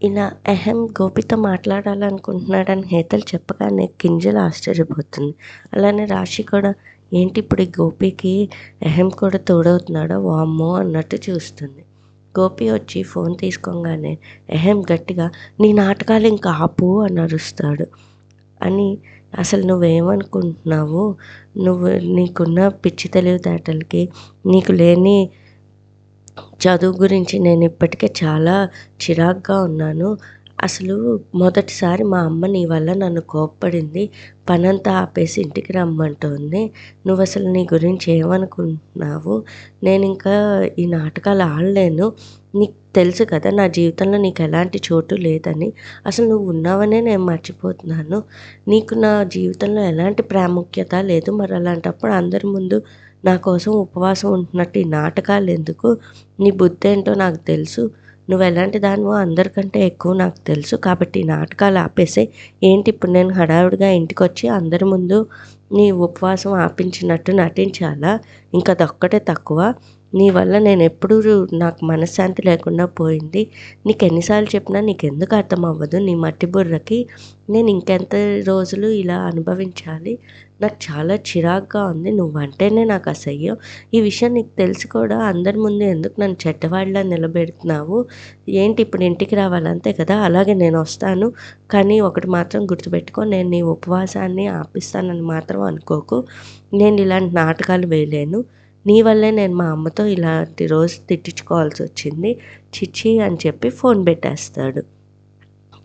ఇలా అహం గోపితో మాట్లాడాలనుకుంటున్నాడని హేతలు చెప్పగానే గింజలు ఆశ్చర్యపోతుంది. అలానే రాశి కూడా ఏంటి ఇప్పుడు ఈ గోపికి అహం కూడా తోడవుతున్నాడో? వామ్మో అన్నట్టు చూస్తుంది. గోపి వచ్చి ఫోన్ తీసుకోగానే అహం గట్టిగా నీ నాటకాలు ఇంకా ఆపు అని అరుస్తాడు. అని అసలు నువ్వేమనుకుంటున్నావు? నువ్వు నీకున్న పిచ్చి తెలివితేటలకి నీకు లేని చదువు గురించి నేను ఇప్పటికే చాలా చిరాగ్గా ఉన్నాను. అసలు మొదటిసారి మా అమ్మ నీ వల్ల నన్ను కోప్పడింది. పనంతా ఆపేసి ఇంటికి రమ్మంటోంది. నువ్వు అసలు నీ గురించి ఏమనుకుంటున్నావు నేను ఇంకా ఈ నాటకాలు ఆడలేను. నీకు తెలుసు కదా నా జీవితంలో నీకు ఎలాంటి చోటు లేదని. అసలు నువ్వు ఉన్నావనే నేను మర్చిపోతున్నాను. నీకు నా జీవితంలో ఎలాంటి ప్రాముఖ్యత లేదు. మరి అలాంటప్పుడు అందరి ముందు నా కోసం ఉపవాసం ఉంటున్నట్టు ఈ నాటకాలు ఎందుకు? నీ బుద్ధి ఏంటో నాకు తెలుసు. నువ్వు ఎలాంటి దానివో అందరికంటే ఎక్కువ నాకు తెలుసు. కాబట్టి ఈ నాటకాలు ఆపేసే. ఏంటి ఇప్పుడు నేను హడావుడిగా ఇంటికి వచ్చి అందరి ముందు నీ ఉపవాసం ఆపించినట్టు నటించాలా? ఇంకా అదొక్కటే తక్కువ. నీ వల్ల నేను ఎప్పుడూ నాకు మనశ్శాంతి లేకుండా పోయింది. నీకు ఎన్నిసార్లు చెప్పినా నీకు ఎందుకు అర్థం అవ్వదు నీ మట్టి బుర్రకి నేను ఇంకెంత రోజులు ఇలా అనుభవించాలి? నాకు చాలా చిరాగ్గా ఉంది. నువ్వంటేనే నాకు అసహ్యం. ఈ విషయం నీకు తెలిసి కూడా. అందరి ముందు ఎందుకు నన్ను చెడ్డవాడిలా నిలబెడుతున్నావు? ఏంటి ఇప్పుడు ఇంటికి రావాలంతే కదా? అలాగే నేను వస్తాను. కానీ ఒకటి మాత్రం గుర్తుపెట్టుకో. నేను నీ ఉపవాసాన్ని ఆపిస్తానని మాత్రం అనుకోకు. నేను ఇలాంటి నాటకాలు వేయలేను. నీ వల్లే నేను మా అమ్మతో ఇలాంటి రోజు తిట్టించుకోవాల్సి వచ్చింది. చిచ్చి అని చెప్పి ఫోన్ పెట్టేస్తాడు.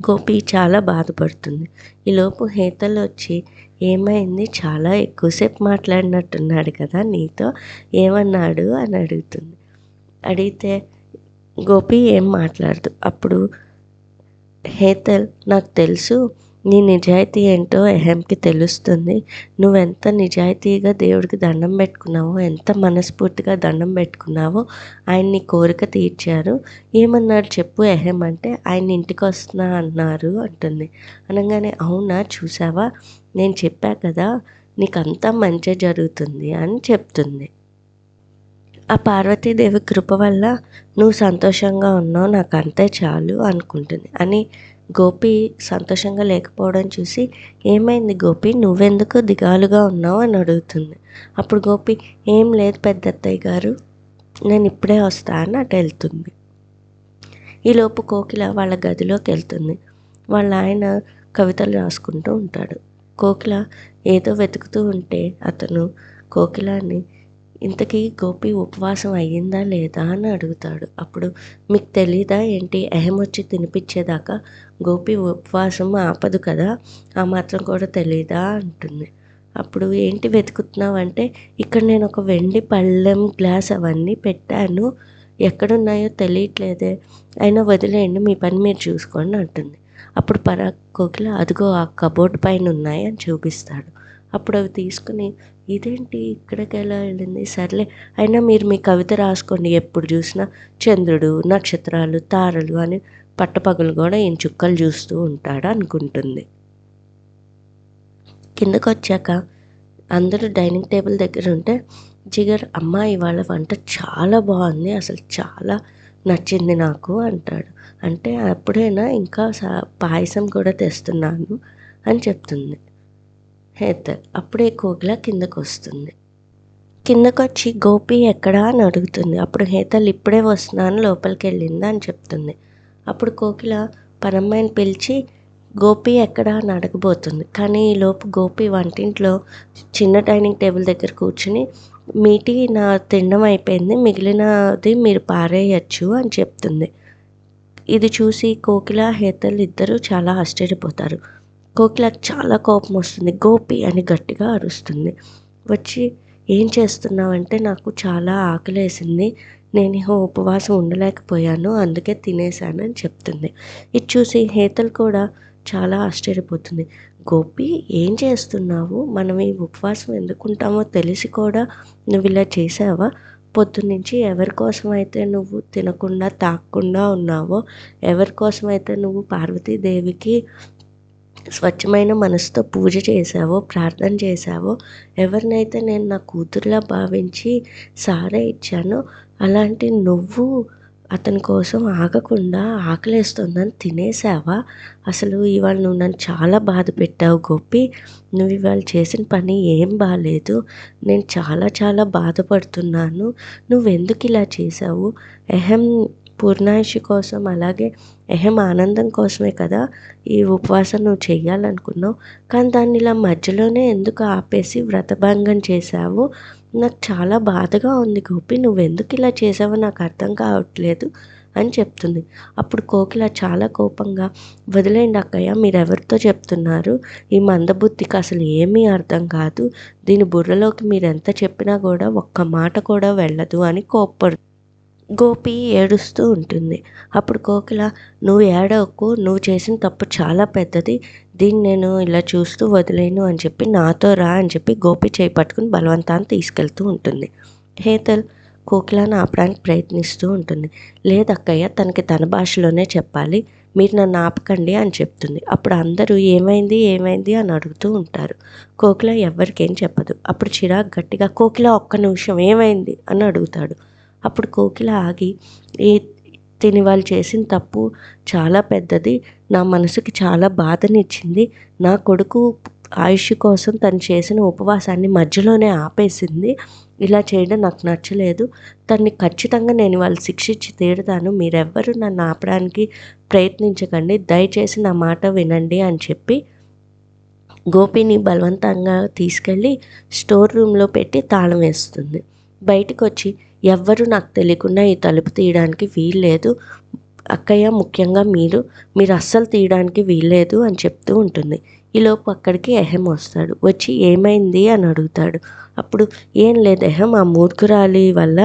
గోపి చాలా బాధపడుతుంది. ఈలోపు హేతల్ వచ్చి ఏమైంది? చాలా ఎక్కువసేపు మాట్లాడినట్టున్నాడు కదా నీతో? ఏమన్నాడు? అని అడుగుతుంది. అడిగితే గోపి ఏం మాట్లాడదు. అప్పుడు హేతల్ నాకు తెలుసు నీ నిజాయితీ ఏంటో అహంకి తెలుస్తుంది. నువ్వెంత నిజాయితీగా దేవుడికి దండం పెట్టుకున్నావో ఎంత మనస్ఫూర్తిగా దండం పెట్టుకున్నావో ఆయన నీ కోరిక తీర్చారు. ఏమన్నారు చెప్పు అహం అంటే ఆయన ఇంటికి వస్తున్నా అన్నారు అంటుంది. అనగానే అవునా చూసావా నేను చెప్పా కదా నీకు అంతా మంచి జరుగుతుంది అని చెప్తుంది. ఆ పార్వతీదేవి కృప వల్ల నువ్వు సంతోషంగా ఉన్నావు నాకు అంతే చాలు అనుకుంటుంది. అని గోపి సంతోషంగా లేకపోవడం చూసి ఏమైంది గోపి? నువ్వెందుకు దిగాలుగా ఉన్నావు? అని అడుగుతుంది. అప్పుడు గోపి ఏం లేదు పెద్ద అత్తయ్య గారు నేను ఇప్పుడే వస్తా అని అటు వెళ్తుంది. ఈలోపు కోకిల వాళ్ళ గదిలోకి వెళ్తుంది. వాళ్ళ ఆయన కవితలు రాసుకుంటూ ఉంటాడు. కోకిల ఏదో వెతుకుతూ ఉంటే అతను కోకిలాని ఇంతకీ గోపి ఉపవాసం అయ్యిందా లేదా అని అడుగుతాడు. అప్పుడు మీకు తెలీదా ఏంటి? అహం వచ్చి తినిపించేదాకా గోపి ఉపవాసం ఆపదు కదా? ఆ మాత్రం కూడా తెలీదా అంటుంది. అప్పుడు ఏంటి వెతుకుతున్నావు అంటే ఇక్కడ నేను ఒక వెండి పళ్ళెం గ్లాస్ అవన్నీ పెట్టాను. ఎక్కడున్నాయో తెలియట్లేదే. అయినా వదిలేయండి మీ పని మీరు చూసుకోండి అంటుంది. అప్పుడు పరా కోకిల అదిగో ఆ కబోర్డ్ పైన ఉన్నాయి అని చూపిస్తాడు. అప్పుడు అవి తీసుకుని ఇదేంటి ఇక్కడికి ఎలా వెళ్ళింది? సర్లే అయినా మీరు మీ కవిత రాసుకోండి. ఎప్పుడు చూసినా చంద్రుడు నక్షత్రాలు తారలు అని పట్టపగలు కూడా ఈయన చుక్కలు చూస్తూ ఉంటాడు అనుకుంటుంది. కిందకు వచ్చాక అందరూ డైనింగ్ టేబుల్ దగ్గర ఉంటే జిగర్ అమ్మ ఇవాళ వంట చాలా బాగుంది. అసలు చాలా నచ్చింది నాకు అంటాడు. అంటే అప్పుడైనా ఇంకా పాయసం కూడా తెస్తున్నాను అని చెప్తుంది. హేతల్ అప్పుడే కోకిల కిందకు వస్తుంది కిందకు వచ్చి గోపి ఎక్కడా? అని అడుగుతుంది. అప్పుడు హేతల్ ఇప్పుడే వస్తున్నాను లోపలికి వెళ్ళిందా అని చెప్తుంది. అప్పుడు కోకిల పనమ్మాయిని పిలిచి గోపి ఎక్కడా? అని అడగబోతుంది. కానీ ఈలోపు గోపి వంటింట్లో చిన్న డైనింగ్ టేబుల్ దగ్గర కూర్చుని మీటి నా తినడం అయిపోయింది మిగిలినది మీరు పారేయచ్చు అని చెప్తుంది. ఇది చూసి కోకిల హేతల్ ఇద్దరూ చాలా ఆశ్చర్యపోతారు. కోకిలకు చాలా కోపం వస్తుంది. గోపి అని గట్టిగా అరుస్తుంది. వచ్చి ఏం చేస్తున్నావంటే నాకు చాలా ఆకలేసింది. నేను ఉపవాసం ఉండలేకపోయాను. అందుకే తినేసాను అని చెప్తుంది. ఇది చూసి హేతలు కూడా చాలా ఆశ్చర్యపోతుంది. గోపి ఏం చేస్తున్నావు? మనం ఈ ఉపవాసం ఎందుకుంటామో తెలిసి కూడా నువ్వు ఇలా చేసావా పొద్దున్నుంచి ఎవరి కోసం అయితే నువ్వు తినకుండా తాగకుండా ఉన్నావో ఎవరి కోసం అయితే నువ్వు పార్వతీదేవికి స్వచ్ఛమైన మనసుతో పూజ చేసావో ప్రార్థన చేసావో ఎవరినైతే నేను నా కూతురులా భావించి సారా ఇచ్చానో అలాంటి నువ్వు అతని కోసం ఆగకుండా ఆకలేస్తుందని తినేసావా అసలు ఇవాళ నువ్వు నన్ను చాలా బాధ పెట్టావు గోపి. నువ్వు ఇవాళ చేసిన పని ఏం బాగాలేదు నేను చాలా చాలా బాధపడుతున్నాను. నువ్వెందుకు ఇలా చేసావు ఎహం పూర్ణాయుషి కోసం అలాగే ఎహం ఆనందం కోసమే కదా ఈ ఉపవాసం నువ్వు చెయ్యాలనుకున్నావు. కానీ దాన్ని ఇలా మధ్యలోనే ఎందుకు ఆపేసి వ్రతభంగం చేశావు? నాకు చాలా బాధగా ఉంది గోపి. నువ్వెందుకు ఇలా చేసావో నాకు అర్థం కావట్లేదు అని చెప్తుంది. అప్పుడు కోకిల చాలా కోపంగా వదిలేండి అక్కయ్య మీరెవరితో చెప్తున్నారు? ఈ మందబుద్ధికి అసలు ఏమీ అర్థం కాదు. దీని బుర్రలోకి మీరు ఎంత చెప్పినా కూడా ఒక్క మాట కూడా వెళ్ళదు అని కోప్పడు గోపి ఏడుస్తూ ఉంటుంది. అప్పుడు కోకిల నువ్వు ఏడవకు నువ్వు చేసిన తప్పు చాలా పెద్దది. దీన్ని నేను ఇలా చూస్తూ వదిలేను అని చెప్పి నాతో రా అని చెప్పి గోపి చేయి పట్టుకుని బలవంతాన్ని తీసుకెళ్తూ ఉంటుంది. హేతల్ కోకిలాను ఆపడానికి ప్రయత్నిస్తూ ఉంటుంది. లేదు అక్కయ్య తనకి తన భాషలోనే చెప్పాలి. మీరు నన్ను ఆపకండి అని చెప్తుంది. అప్పుడు అందరూ ఏమైంది ఏమైంది అని అడుగుతూ ఉంటారు. కోకిల ఎవరికేం చెప్పదు. అప్పుడు చిరాకు గట్టిగా కోకిల ఒక్క నిమిషం ఏమైంది అని అడుగుతాడు. అప్పుడు కోకిల ఆగి ఈ తిని వాళ్ళు చేసిన తప్పు చాలా పెద్దది. నా మనసుకి చాలా బాధనిచ్చింది. నా కొడుకు ఆయుష్ కోసం తను చేసిన ఉపవాసాన్ని మధ్యలోనే ఆపేసింది. ఇలా చేయడం నాకు నచ్చలేదు. తన్ని ఖచ్చితంగా నేను వాళ్ళు శిక్షించి తీరుతాను. మీరెవ్వరూ నన్ను ఆపడానికి ప్రయత్నించకండి. దయచేసి నా మాట వినండి అని చెప్పి గోపిని బలవంతంగా తీసుకెళ్ళి స్టోర్ రూమ్లో పెట్టి తాళం వేస్తుంది. బయటకు వచ్చి ఎవ్వరు నాకు తెలియకుండా ఈ తలుపు తీయడానికి వీల్లేదు. అక్కయ్య ముఖ్యంగా మీరు మీరు అస్సలు తీయడానికి వీల్లేదు అని చెప్తూ ఉంటుంది. ఈలోపు అక్కడికి ఎహం వస్తాడు. వచ్చి ఏమైంది అని అడుగుతాడు. అప్పుడు ఏం లేదు ఎహం ఆ మూర్ఖురాలి వల్ల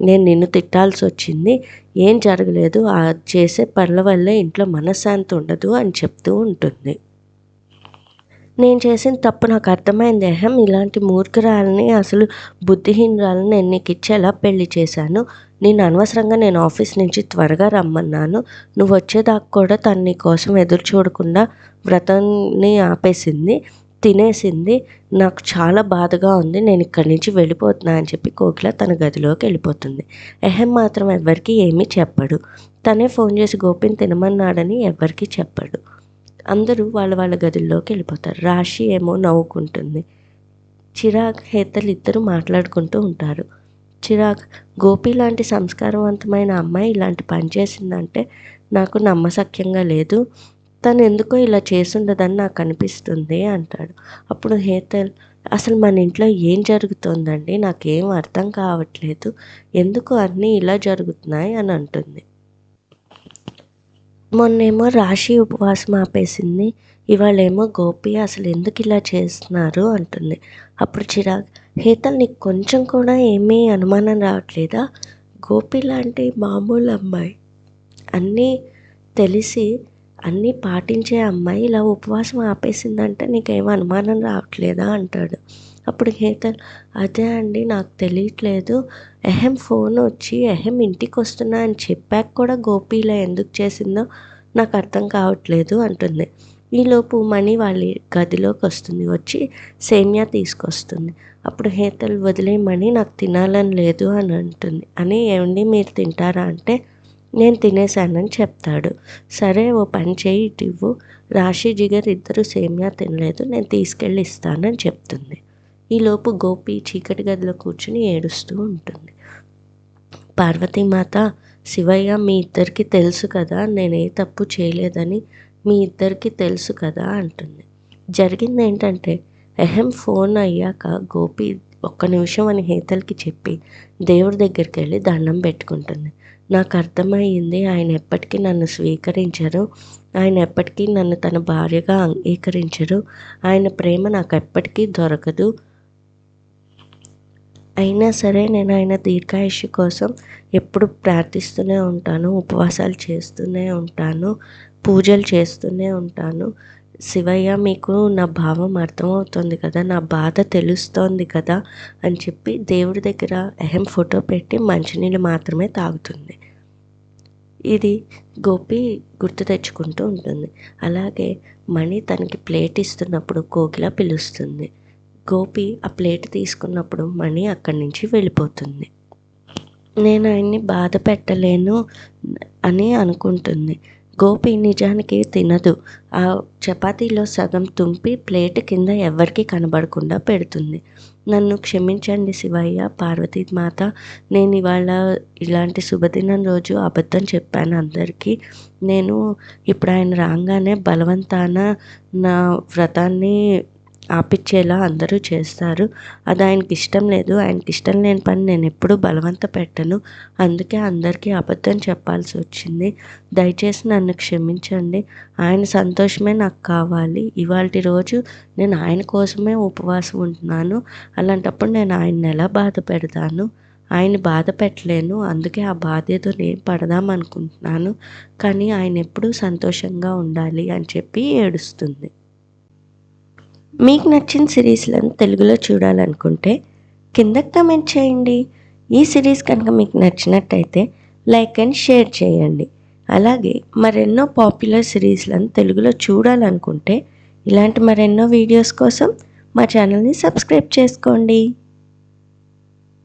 నేను నిన్ను తిట్టాల్సి వచ్చింది. ఏం జరగలేదు. ఆ చేసే పనుల వల్ల ఇంట్లో మనశ్శాంతి ఉండదు అని చెప్తూ ఉంటుంది. నేను చేసిన తప్పు నాకు అర్థమైంది. అహం ఇలాంటి మూర్ఖురాలని అసలు బుద్ధిహీనురాలని నేను నీకు ఇచ్చేలా పెళ్ళి చేశాను. నేను అనవసరంగా నేను ఆఫీస్ నుంచి త్వరగా రమ్మన్నాను. నువ్వు వచ్చేదాకా కూడా తను నీ కోసం ఎదురు చూడకుండా వ్రతాన్ని ఆపేసింది తినేసింది. నాకు చాలా బాధగా ఉంది. నేను ఇక్కడి నుంచి వెళ్ళిపోతున్నా అని చెప్పి కోకిల తన గదిలోకి వెళ్ళిపోతుంది. ఎహం మాత్రం ఎవరికి ఏమీ చెప్పడు. తనే ఫోన్ చేసి గోపిని తినమన్నాడని ఎవ్వరికీ చెప్పడు. అందరూ వాళ్ళ వాళ్ళ గదుల్లోకి వెళ్ళిపోతారు. రాశి ఏమో నవ్వుకుంటుంది. చిరాగ్ హేతల్ ఇద్దరు మాట్లాడుకుంటూ ఉంటారు. చిరాగ్ గోపి లాంటి సంస్కారవంతమైన అమ్మాయి ఇలాంటి పని చేసిందంటే నాకు నమ్మసక్యంగా లేదు. తను ఎందుకో ఇలా చేసుండదని నాకు అనిపిస్తుంది అంటాడు. అప్పుడు హేతల్ అసలు మన ఇంట్లో ఏం జరుగుతోందండి? నాకేం అర్థం కావట్లేదు. ఎందుకు అన్నీ ఇలా జరుగుతున్నాయి? అని అంటుంది. మొన్నేమో రాశి ఉపవాసం ఆపేసింది. ఇవాళేమో గోపి అసలు ఎందుకు ఇలా చేస్తున్నారు అంటుంది. అప్పుడు చిరాగ్ హేతల్ నీకు కొంచెం కూడా ఏమీ అనుమానం రావట్లేదా? గోపి లాంటి మామూలు అమ్మాయి. అన్నీ తెలిసి అన్నీ పాటించే అమ్మాయి ఇలా ఉపవాసం ఆపేసిందంటే నీకేం అనుమానం రావట్లేదా అంటాడు. అప్పుడు హేతల్ అదే అండి నాకు తెలియట్లేదు. ఎహెం ఫోన్ వచ్చి ఎహెం ఇంటికి వస్తున్నా అని చెప్పాక కూడా గోపి ఇలా ఎందుకు చేసిందో నాకు అర్థం కావట్లేదు అంటుంది. ఈలోపు మణి వాళ్ళ గదిలోకి వస్తుంది. వచ్చి సేమ్యా తీసుకొస్తుంది. అప్పుడు హేతల్ వదిలేయమని నాకు తినాలని లేదు అని అంటుంది. అని ఏమండి మీరు తింటారా? అంటే నేను తినేసానని చెప్తాడు. సరే ఓ పని చేయి ఇటు ఇవ్వు. రాశి జిగర్ ఇద్దరు సేమ్యా తినలేదు. నేను తీసుకెళ్ళి ఇస్తానని చెప్తుంది. ఈలోపు గోపి చీకటి గదిలో కూర్చుని ఏడుస్తూ ఉంటుంది. పార్వతీమాత శివయ్య మీ ఇద్దరికి తెలుసు కదా నేను ఏ తప్పు చేయలేదని మీ ఇద్దరికి తెలుసు కదా అంటుంది. జరిగింది ఏంటంటే ఎహం ఫోన్ అయ్యాక గోపి ఒక్క నిమిషం అని హేతల్కి చెప్పి దేవుడి దగ్గరికి వెళ్ళి దండం పెట్టుకుంటుంది. నాకు అర్థమయ్యింది ఆయన ఎప్పటికీ నన్ను స్వీకరించరు ఆయన ఎప్పటికీ నన్ను తన భార్యగా అంగీకరించరు ఆయన ప్రేమ నాకు ఎప్పటికీ దొరకదు అయినా సరే నేను ఆయన దీర్ఘాయుష్ కోసం ఎప్పుడు ప్రార్థిస్తూనే ఉంటాను ఉపవాసాలు చేస్తూనే ఉంటాను పూజలు చేస్తూనే ఉంటాను. శివయ్య మీకు నా భావం అర్థమవుతుంది కదా నా బాధ తెలుస్తోంది కదా అని చెప్పి దేవుడి దగ్గర అహం ఫోటో పెట్టి మంచినీళ్ళు మాత్రమే తాగుతుంది. ఇది గోపి గుర్తు తెచ్చుకుంటూ ఉంటుంది. అలాగే మణి తనకి ప్లేట్ ఇస్తున్నప్పుడు కోకిల పిలుస్తుంది. గోపి ఆ ప్లేట్ తీసుకున్నప్పుడు మణి అక్కడి నుంచి వెళ్ళిపోతుంది. నేను ఆయన్ని బాధ పెట్టలేను అని అనుకుంటుంది. గోపి నిజానికి తినదు. ఆ చపాతీలో సగం తుంపి ప్లేట్ కింద ఎవరికి కనబడకుండా పెడుతుంది. నన్ను క్షమించండి శివయ్య పార్వతీ మాత నేను ఇవాళ ఇలాంటి శుభదినం రోజు అబద్ధం చెప్పాను అందరికీ. నేను ఇప్పుడు ఆయన రాగానే బలవంతాన నా వ్రతాన్ని ఆపిచ్చేలా అందరూ చేస్తారు. అది ఆయనకి ఇష్టం లేదు. ఆయనకి ఇష్టం లేని పని నేను ఎప్పుడూ బలవంత పెట్టను. అందుకే అందరికీ అబద్ధం చెప్పాల్సి వచ్చింది. దయచేసి నన్ను క్షమించండి. ఆయన సంతోషమే నాకు కావాలి. ఇవాళ రోజు నేను ఆయన కోసమే ఉపవాసం ఉంటున్నాను. అలాంటప్పుడు నేను ఆయన్ని ఎలా బాధ పెడతాను? ఆయన బాధ పెట్టలేను. అందుకే ఆ బాధ్యత నేను పడదాం అనుకుంటున్నాను. కానీ ఆయన ఎప్పుడూ సంతోషంగా ఉండాలి అని చెప్పి ఏడుస్తుంది. మీకు నచ్చిన సిరీస్లను తెలుగులో చూడాలనుకుంటే కింద కమెంట్ చేయండి. ఈ సిరీస్ కనుక మీకు నచ్చినట్టయితే లైక్ అండ్ షేర్ చేయండి. అలాగే మరెన్నో పాపులర్ సిరీస్లను తెలుగులో చూడాలనుకుంటే ఇలాంటి మరెన్నో వీడియోస్ కోసం మా ఛానల్ని సబ్స్క్రైబ్ చేసుకోండి.